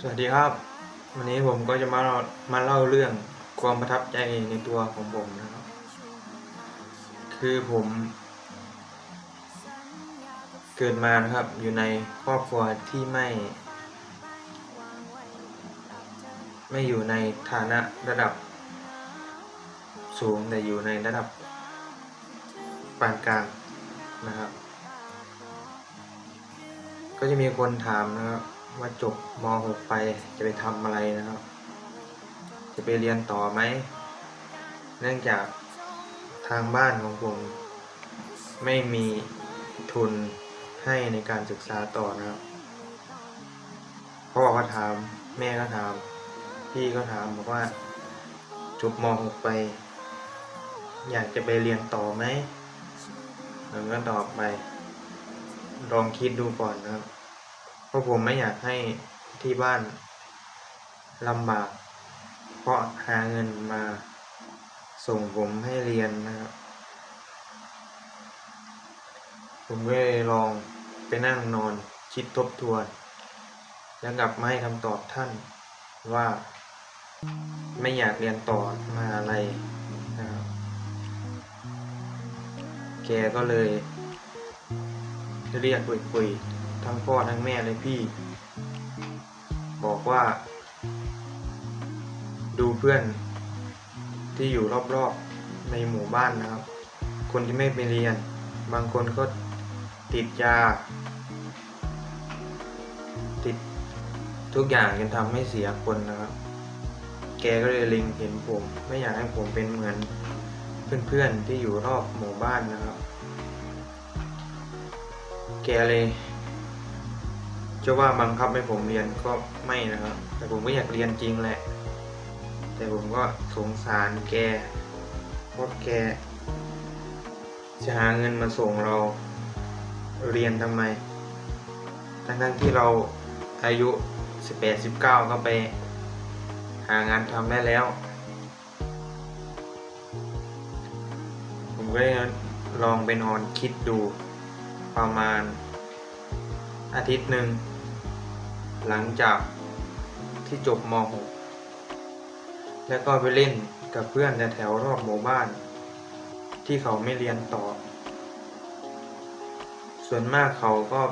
สวัสดีครับ วันนี้ผมก็จะมามาเล่าเรื่องความประทับใจในตัวของผมนะครับ คือผม เกิดมานะครับ อยู่ในครอบครัวที่ไม่ ไม่อยู่ในฐานะระดับ สูงแต่อยู่ในระดับปานกลางนะครับ ก็จะมีคนถามนะครับ ว่าจบม .6 ไปจะไปทำอะไรนะครับ จะไปเรียนต่อไหม เนื่องจากทางบ้านของผมไม่มีทุนให้ในการศึกษาต่อนะครับพ่อก็ถาม แม่ก็ถาม พี่ก็ถามบอกว่าจบม .6 ไป อยากจะไปเรียนต่อไหมผมก็ตอบไป ลองคิดดูก่อนนะครับ ราะผมไม่อยากให้ที่บ้านลำบาก เพราะหาเงินมาส่งผมให้เรียนนะครับ ผมก็เลยลองไปนั่งนอนคิดทบทวน แล้วกลับมาให้คำตอบท่านว่าไม่อยากเรียนต่อมหาลัยนะครับแกก็เลยเรียกคุยๆ ทั้งพ่อทั้งแม่เลยพี่ บอกว่า ดูเพื่อนที่อยู่รอบๆในหมู่บ้านนะครับ คนที่ไม่ไปเรียน บางคนก็ติดยา ติดทุกอย่างจนทำให้เสียคนนะครับ แกก็เลยเล็งเห็นผม ไม่อยากให้ผมเป็นเหมือนเพื่อนๆที่อยู่รอบหมู่บ้านนะครับ แกเลย จะว่าบังคับให้ผมเรียนก็ไม่นะครับ แต่ผมก็อยากเรียนจริงแหละ แต่ผมก็สงสารแกเพราะแก จะหาเงินมาส่งเราเรียนทำไม ทั้งๆที่เราอายุ 18 19 ก็ไป หางานทำได้แล้ว ผมก็เลยลองไปนอนคิดดูประมาณอาทิตย์หนึ่ง หลังจากที่จบม .6 แล้วก็ไปเล่นกับเพื่อนแถวรอบหมู่บ้าน ที่เขาไม่เรียนต่อ ส่วนมากเขาก็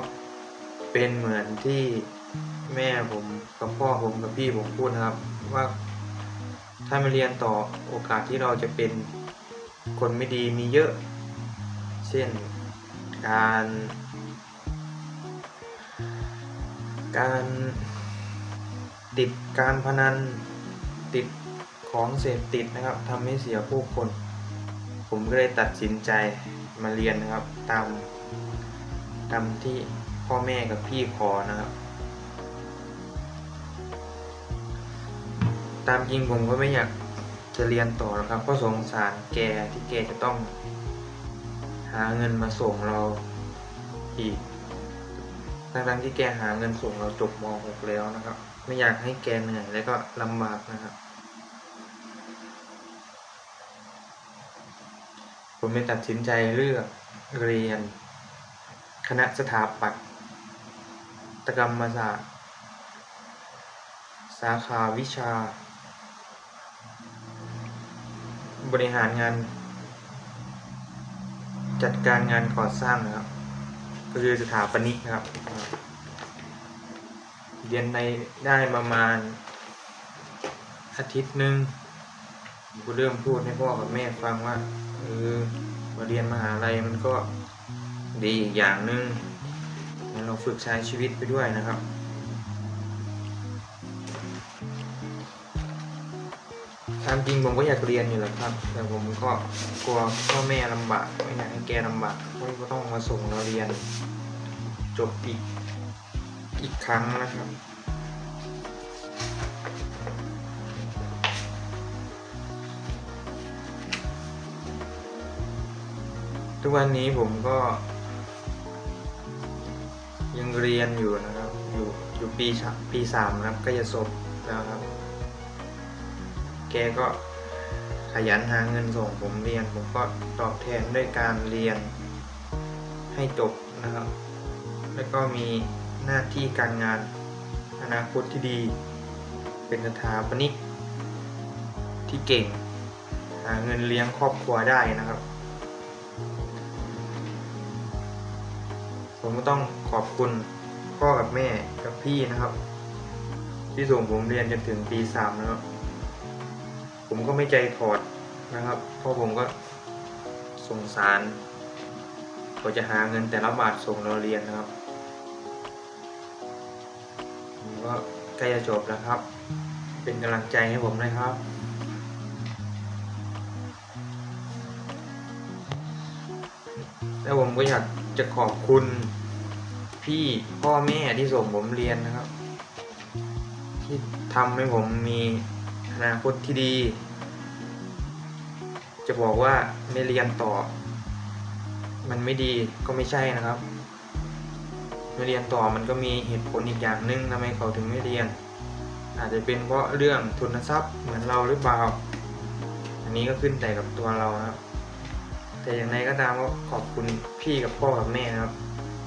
เป็นเหมือนที่แม่ผมกับพ่อผมกับพี่ผมพูดนะครับว่าถ้าไม่เรียนต่อโอกาสที่เราจะเป็นคนไม่ดีมีเยอะ เช่นการ การติดการพนันติดของเสพติดนะครับทำให้เสียผู้คน ผมก็เลยตัดสินใจมาเรียนนะครับ ตามตามที่พ่อแม่กับพี่ขอนะครับ ตามจริงผมก็ไม่อยากจะเรียนต่อหรอกครับเพราะสงสารแกที่แกจะต้อง หาเงินมาส่งเราอีก ทั้งๆที่แกหาเงินส่งเราจบม .6 แล้วนะครับ ไม่อยากให้แกเหนื่อยและก็ลำบากนะครับ ผมเลยตัดสินใจเลือกเรียน คณะสถาปัตยกรรมศาสตร์ สาขาวิชา บริหารงาน จัดการงานก่อสร้างนะครับ ก็คือสถาปนิกครับ เรียนในได้ประมาณอาทิตย์หนึ่งกูเริ่มพูดให้พ่อกับแม่ฟังว่าเออมาเรียนมหาลัยมันก็ดีอีกอย่างหนึ่งเราฝึกใช้ชีวิตไปด้วยนะครับ ตามจริงผมก็อยากเรียนอยู่แหละครับ แต่ผมก็กลัวพ่อแม่ลำบากไม่อยากให้แกลำบากเพราะก็ต้องมาส่งเราเรียน จบอีกอีกครั้งนะครับทุกวันนี้ผมก็ ยังเรียนอยู่นะครับ อยู่อยู่ปีสามปีสามนะครับก็จะจบแล้วครับ กก็ขยันหาเงินส่งผมเรียน ผมก็ตอบแทนด้วยการเรียนให้จบนะครับ แล้วก็มีหน้าที่การงานอนาคตที่ดี เป็นสถาปนิกที่เก่ง หาเงินเลี้ยงครอบครัวได้นะครับ ผมก็ต้องขอบคุณพ่อกับแม่กับพี่นะครับ ที่ส่งผมเรียนจนถึงปีสามนะครับ ผมก็ไม่ใจถอดนะครับ เพราะผมก็สงสารเขาจะหาเงินแต่ละบาทส่งเราเรียนนะครับผมก็ใกล้จะจบแล้วครับ เป็นกำลังใจให้ผมนะครับแล้วผมก็อยากจะขอบคุณพี่พ่อแม่ที่ส่งผมเรียนนะครับ ที่ทำให้ผมมี อนาคตที่ดี จะบอกว่าไม่เรียนต่อ มันไม่ดีก็ไม่ใช่นะครับ ไม่เรียนต่อมันก็มีเหตุผลอีกอย่างหนึ่งทำไมเขาถึงไม่เรียน อาจจะเป็นเพราะเรื่องทุนทรัพย์เหมือนเราหรือเปล่า อันนี้ก็ขึ้นแต่กับตัวเรานะครับแต่อย่างไรก็ตามก็ขอบคุณพี่กับพ่อกับแม่นะครับ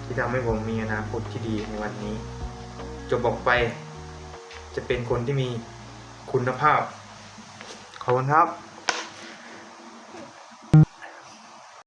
ที่ทำให้ผมมีอนาคตที่ดีในวันนี้จบออกไปจะเป็นคนที่มี คุณภาพ ขอบคุณครับ